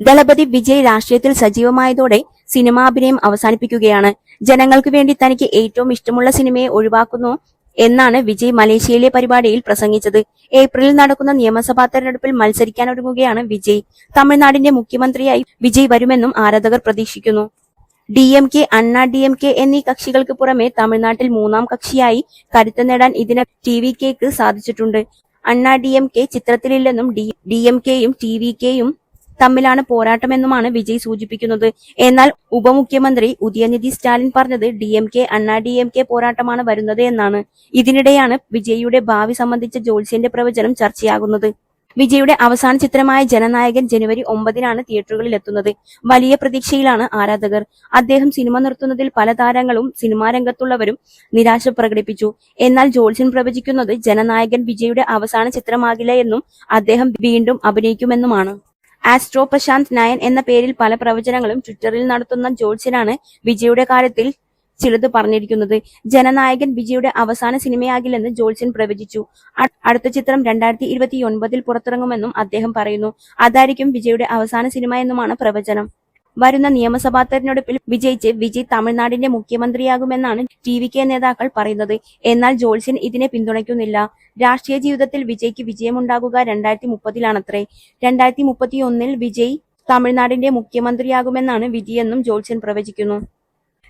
ദളപതി വിജയ് രാഷ്ട്രീയത്തിൽ സജീവമായതോടെ സിനിമാഭിനയം അവസാനിപ്പിക്കുകയാണ്. ജനങ്ങൾക്ക് വേണ്ടി തനിക്ക് ഏറ്റവും ഇഷ്ടമുള്ള സിനിമയെ ഒഴിവാക്കുന്നു എന്നാണ് വിജയ് മലേഷ്യയിലെ പരിപാടിയിൽ പ്രസംഗിച്ചത്. ഏപ്രിലിൽ നടക്കുന്ന നിയമസഭാ തെരഞ്ഞെടുപ്പിൽ മത്സരിക്കാനൊരുങ്ങുകയാണ് വിജയ്. തമിഴ്നാടിന്റെ മുഖ്യമന്ത്രിയായി വിജയ് വരുമെന്നും ആരാധകർ പ്രതീക്ഷിക്കുന്നു. D M K Anna D M K എന്നീ കക്ഷികൾക്ക് പുറമെ തമിഴ്നാട്ടിൽ മൂന്നാം കക്ഷിയായി കരുത്ത് നേടാൻ ഇതിന് ടി വി കെക്ക് സാധിച്ചിട്ടുണ്ട്. അണ്ണാ ഡി എം കെ ചിത്രത്തിലില്ലെന്നും ഡി എം കെയും ടി വി കെയും തമ്മിലാണ് പോരാട്ടമെന്നുമാണ് വിജയ് സൂചിപ്പിക്കുന്നത്. എന്നാൽ ഉപമുഖ്യമന്ത്രി ഉദയനിധി സ്റ്റാലിൻ പറഞ്ഞത് D M K Anna D M K പോരാട്ടമാണ് വരുന്നത് എന്നാണ്. ഇതിനിടെയാണ് വിജയിയുടെ ഭാവി സംബന്ധിച്ച ജോത്സ്യന്റെ പ്രവചനം ചർച്ചയാകുന്നത്. വിജയുടെ അവസാന ചിത്രമായ ജനനായകൻ ജനുവരി ഒമ്പതിനാണ് തിയേറ്ററുകളിൽ എത്തുന്നത്. വലിയ പ്രതീക്ഷയിലാണ് ആരാധകർ. അദ്ദേഹം സിനിമ നിർത്തുന്നതിൽ പല താരങ്ങളും സിനിമാ രംഗത്തുള്ളവരും നിരാശ പ്രകടിപ്പിച്ചു. എന്നാൽ ജോത്സ്യൻ പ്രവചിക്കുന്നത് ജനനായകൻ വിജയുടെ അവസാന ചിത്രമാകില്ല എന്നും അദ്ദേഹം വീണ്ടും അഭിനയിക്കുമെന്നുമാണ്. ആസ്ട്രോ പ്രശാന്ത് നയൻ എന്ന പേരിൽ പല പ്രവചനങ്ങളും ട്വിറ്ററിൽ നടത്തുന്ന ജോത്സ്യനാണ് വിജയുടെ കാര്യത്തിൽ ചിലത് പറഞ്ഞിരിക്കുന്നത്. ജനനായകൻ വിജയുടെ അവസാന സിനിമയാകില്ലെന്ന് ജോത്സ്യൻ പ്രവചിച്ചു. അടുത്ത ചിത്രം രണ്ടായിരത്തി ഇരുപത്തി ഒൻപതിൽ പുറത്തിറങ്ങുമെന്നും അദ്ദേഹം പറയുന്നു. അതായിരിക്കും വിജയുടെ അവസാന സിനിമ എന്നുമാണ് പ്രവചനം. വരുന്ന നിയമസഭാ തെരഞ്ഞെടുപ്പിൽ വിജയിച്ച് വിജയ് തമിഴ്നാടിന്റെ മുഖ്യമന്ത്രിയാകുമെന്നാണ് ടി വി കെ നേതാക്കൾ പറയുന്നത്. എന്നാൽ ജോൾസൻ ഇതിനെ പിന്തുണയ്ക്കുന്നില്ല. രാഷ്ട്രീയ ജീവിതത്തിൽ വിജയ്ക്ക് വിജയമുണ്ടാകുക രണ്ടായിരത്തി മുപ്പതിലാണത്രേ രണ്ടായിരത്തി മുപ്പത്തി ഒന്നിൽ വിജയ് തമിഴ്നാടിന്റെ മുഖ്യമന്ത്രിയാകുമെന്നാണ് വിധിയെന്നും ജോൾസൻ പ്രവചിക്കുന്നു.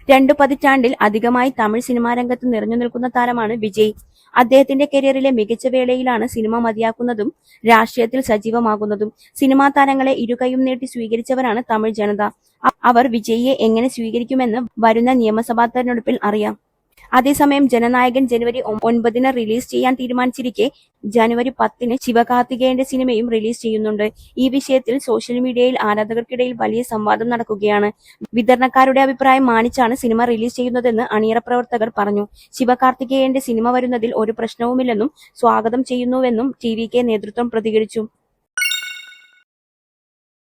രണ്ടു പതിറ്റാണ്ടിൽ അധികമായി തമിഴ് സിനിമാ രംഗത്ത് നിറഞ്ഞു നിൽക്കുന്ന താരമാണ് വിജയ്. അദ്ദേഹത്തിന്റെ കരിയറിലെ മികച്ച വേളയിലാണ് സിനിമ മതിയാക്കുന്നതും രാഷ്ട്രീയത്തിൽ സജീവമാകുന്നതും. സിനിമാ താരങ്ങളെ ഇരുകൈയും നീട്ടി സ്വീകരിച്ചവരാണ് തമിഴ് ജനത. അവർ വിജയിയെ എങ്ങനെ സ്വീകരിക്കുമെന്ന് വരുന്ന നിയമസഭാ തെരഞ്ഞെടുപ്പിൽ അറിയാം. അതേസമയം ജനനായകൻ ജനുവരി ഒൻപതിന് റിലീസ് ചെയ്യാൻ തീരുമാനിച്ചിരിക്കെ ജനുവരി പത്തിന് ശിവകാർത്തികേയന്റെ സിനിമയും റിലീസ് ചെയ്യുന്നുണ്ട്. ഈ വിഷയത്തിൽ സോഷ്യൽ മീഡിയയിൽ ആരാധകർക്കിടയിൽ വലിയ സംവാദം നടക്കുകയാണ്. വിതരണക്കാരുടെ അഭിപ്രായം മാനിച്ചാണ് സിനിമ റിലീസ് ചെയ്യുന്നതെന്ന് അണിയറ പ്രവർത്തകർ പറഞ്ഞു. ശിവകാർത്തികേയന്റെ സിനിമ വരുന്നതിൽ ഒരു പ്രശ്നവുമില്ലെന്നും സ്വാഗതം ചെയ്യുന്നുവെന്നും ടി വി കെ നേതൃത്വം പ്രതികരിച്ചു.